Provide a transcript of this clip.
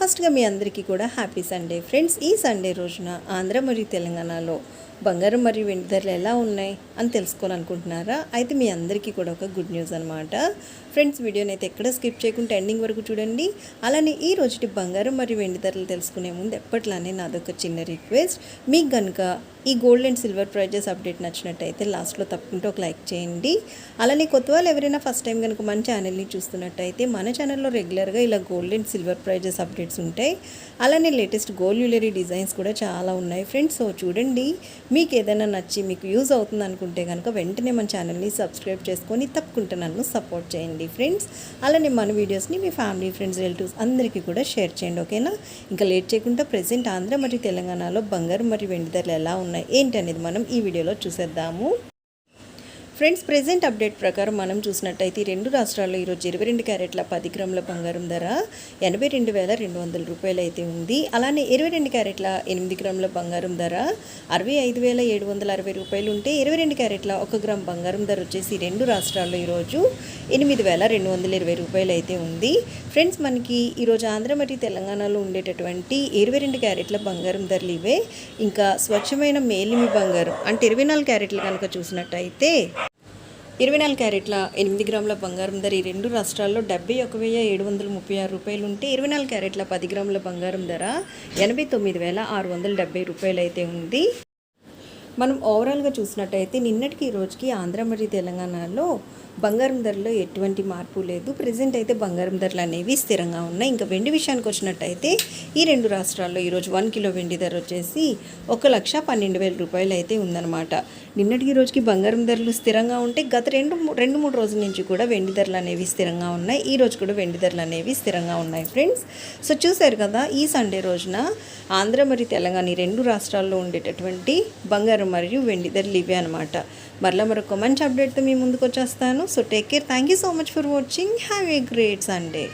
ఫస్ట్గా మీ అందరికీ కూడా హ్యాపీ సండే. ఫ్రెండ్స్ ఈ సండే రోజున ఆంధ్ర మరియు తెలంగాణలో బంగారం మరియు వెండి ధరలు ఎలా ఉన్నాయి అని తెలుసుకోవాలనుకుంటున్నారా? అయితే మీ అందరికీ కూడా ఒక గుడ్ న్యూస్ అనమాట ఫ్రెండ్స్ వీడియోని అయితే ఎక్కడ స్కిప్ చేయకుండా ఎండింగ్ వరకు చూడండి. అలానే ఈ రోజుటి బంగారం మరియు వెండి ధరలు తెలుసుకునే ముందు ఎప్పట్లానే నాదొక చిన్న రిక్వెస్ట్. మీకు కనుక ఈ gold and silver prizes update నచ్చినట్టయితే లాస్ట్లో తప్పకుండా ఒక లైక్ చేయండి. అలానే కొత్త వాళ్ళు ఎవరైనా ఫస్ట్ టైం కనుక మన ఛానల్ని చూస్తున్నట్టయితే మన ఛానల్లో రెగ్యులర్గా ఇలా gold and silver prizes update updates ఉంటాయి. అలానే లేటెస్ట్ గోల్డ్ జ్యువెలరీ డిజైన్స్ కూడా చాలా ఉన్నాయి. ఫ్రెండ్స్ సో చూడండి. మీకు ఏదైనా నచ్చి మీకు యూజ్ అవుతుంది అనుకుంటే కనుక వెంటనే మన ఛానల్ని సబ్స్క్రైబ్ చేసుకొని తప్పకుండా నన్ను సపోర్ట్ చేయండి ఫ్రెండ్స్. అలానే మన వీడియోస్ని మీ ఫ్యామిలీ ఫ్రెండ్స్ రిలేటివ్స్ అందరికీ కూడా షేర్ చేయండి ఓకేనా? ఇంకా లేట్ చేయకుండా ప్రజెంట్ ఆంధ్ర మరియు తెలంగాణలో బంగారు మరియు వెండి ధరలు ఎలా ఉన్నాయి ఏంటి అనేది మనం ఈ వీడియోలో చూసేద్దాము. ఫ్రెండ్స్ ప్రజెంట్ అప్డేట్ ప్రకారం మనం చూసినట్టయితే రెండు రాష్ట్రాల్లో ఈరోజు ఇరవై రెండు క్యారెట్ల పది గ్రాముల బంగారం ధర ఎనభై రెండు వేల రెండు వందల రూపాయలు అయితే ఉంది. అలానే ఇరవై రెండు క్యారెట్ల ఎనిమిది గ్రాముల బంగారం ధర అరవై ఐదు వేల ఏడు వందల అరవై రూపాయలు ఉంటే ఇరవై రెండు క్యారెట్ల ఒక గ్రామ్ బంగారం ధర వచ్చేసి రెండు రాష్ట్రాల్లో ఈరోజు ఎనిమిది వేల రెండు వందల ఇరవై రూపాయలు అయితే ఉంది. ఫ్రెండ్స్ మనకి ఈరోజు ఆంధ్ర మరియు తెలంగాణలో ఉండేటటువంటి ఇరవై రెండు క్యారెట్ల బంగారం ధరలు ఇవే. ఇంకా స్వచ్ఛమైన మేలిమి బంగారం అంటే ఇరవై నాలుగు క్యారెట్లు కనుక చూసినట్టయితే ఇరవై నాలుగు క్యారెట్ల ఎనిమిది గ్రాముల బంగారం ధర. ఈ రెండు రాష్ట్రాల్లో డెబ్బై ఒక వెయ్యి ఏడు వందల ముప్పై ఆరు రూపాయలు ఉంటే ఇరవై నాలుగు క్యారెట్ల పది గ్రాముల బంగారం ధర ఎనభై తొమ్మిది వేల ఆరు వందల డెబ్బై రూపాయలు అయితే ఉంది. మనం ఓవరాల్గా చూసినట్టయితే నిన్నటికి ఈ రోజుకి ఆంధ్ర మరియు తెలంగాణలో బంగారం ధరలో ఎటువంటి మార్పు లేదు. ప్రజెంట్ అయితే బంగారం ధరలు అనేవి స్థిరంగా ఉన్నాయి. ఇంకా వెండి విషయానికి వచ్చినట్టయితే ఈ రెండు రాష్ట్రాల్లో ఈరోజు వన్ కిలో వెండి ధర వచ్చేసి ఒక లక్ష పన్నెండు వేల రూపాయలు అయితే ఉందన్నమాట. నిన్నటికి ఈ రోజుకి బంగారం ధరలు స్థిరంగా ఉంటే గత రెండు రెండు మూడు రోజుల నుంచి కూడా వెండి ధరలు అనేవి స్థిరంగా ఉన్నాయి. ఈ రోజు కూడా వెండి ధరలు అనేవి స్థిరంగా ఉన్నాయి ఫ్రెండ్స్. సో చూశారు కదా ఈ సండే రోజున ఆంధ్ర మరియు తెలంగాణ ఈ రెండు రాష్ట్రాల్లో ఉండేటటువంటి బంగారం మరియు వెండి ధరలు ఇవే అనమాట మరలా మరొక మంచి అప్డేట్తో మీ ముందుకు వచ్చేస్తాను. So take care thank you so much for watching have a great Sunday